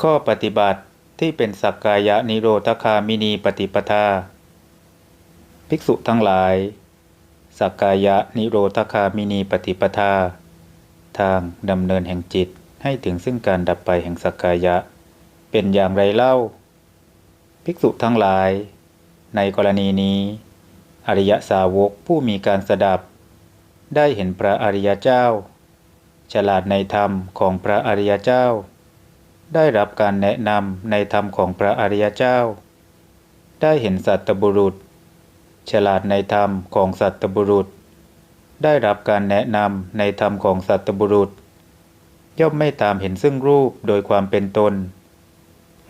ข้อปฏิบัติที่เป็นสักกายะนิโรธคามินีปฏิปทา ภิกษุทั้งหลาย สักกายะนิโรธคามินีปฏิปทา ทางดำเนินแห่งจิตให้ถึงซึ่งการดับไปแห่งสักกายะ เป็นอย่างไรเล่า ภิกษุทั้งหลาย ในกรณีนี้ อริยสาวกผู้มีการสดับ ได้เห็นพระอริยเจ้า ฉลาดในธรรมของพระอริยเจ้า ได้รับการแนะนำในธรรมของพระอริยเจ้า ได้เห็นสัตบุรุษ ฉลาดในธรรมของสัตบุรุษ ได้รับการแนะนำในธรรมของสัตบุรุษ ย่อมไม่ตามเห็นซึ่งรูปโดยความเป็นตน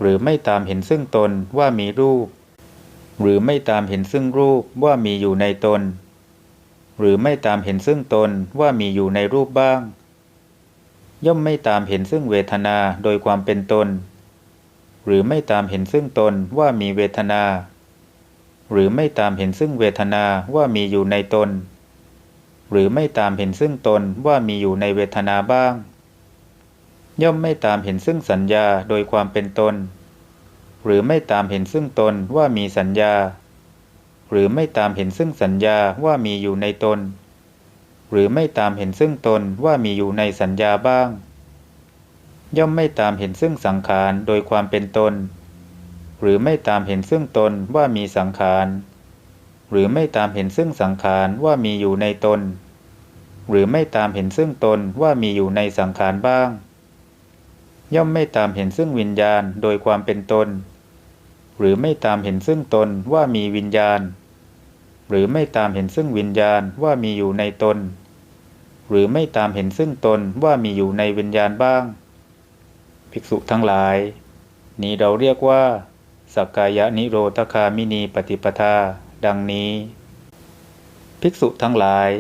หรือไม่ตามเห็นซึ่งตนว่ามีรูป หรือไม่ตามเห็นซึ่งรูปว่ามีอยู่ในตน หรือไม่ตามเห็นซึ่งตนว่ามีอยู่ในรูปบ้าง ย่อมไม่ตามเห็นซึ่งเวทนาโดยความเป็นตน หรือไม่ตามเห็นซึ่งตนว่ามีเวทนา หรือไม่ตามเห็นซึ่งเวทนาว่ามีอยู่ในตน หรือไม่ตามเห็นซึ่งตนว่ามีอยู่ในเวทนาบ้าง ย่อมไม่ตามเห็นซึ่งสัญญาโดยความเป็นตน หรือไม่ตามเห็นซึ่งตนว่ามีสัญญา หรือไม่ตามเห็นซึ่งสัญญาว่ามีอยู่ในตน หรือไม่ตามเห็นซึ่งตนว่ามีอยู่ในสัญญาบ้าง ย่อมไม่ตามเห็นซึ่งสังขารโดยความเป็นตน หรือไม่ตามเห็นซึ่งตนว่ามีสังขาร หรือไม่ตามเห็นซึ่งสังขารว่ามีอยู่ในตน หรือไม่ตามเห็นซึ่งตนว่ามีอยู่ในสังขารบ้าง ย่อมไม่ตามเห็นซึ่งวิญญาณโดยความเป็นตน หรือไม่ตามเห็นซึ่งตนว่ามีวิญญาณหรือไม่ตามเห็นซึ่งวิญญาณว่ามีอยู่ในตน หรือไม่ตามเห็นซึ่งตนว่ามีอยู่ในวิญญาณบ้าง ภิกษุทั้งหลาย นี้เราเรียกว่าสักกายะนิโรธคามินีปฏิปทา ดังนี้ ภิกษุทั้งหลาย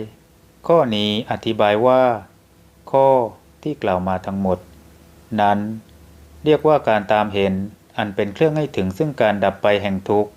ข้อนี้อธิบายว่า ข้อที่กล่าวมาทั้งหมด นั้น เรียกว่าการตามเห็นอันเป็นเครื่องให้ถึงซึ่งการดับไปแห่งทุกข์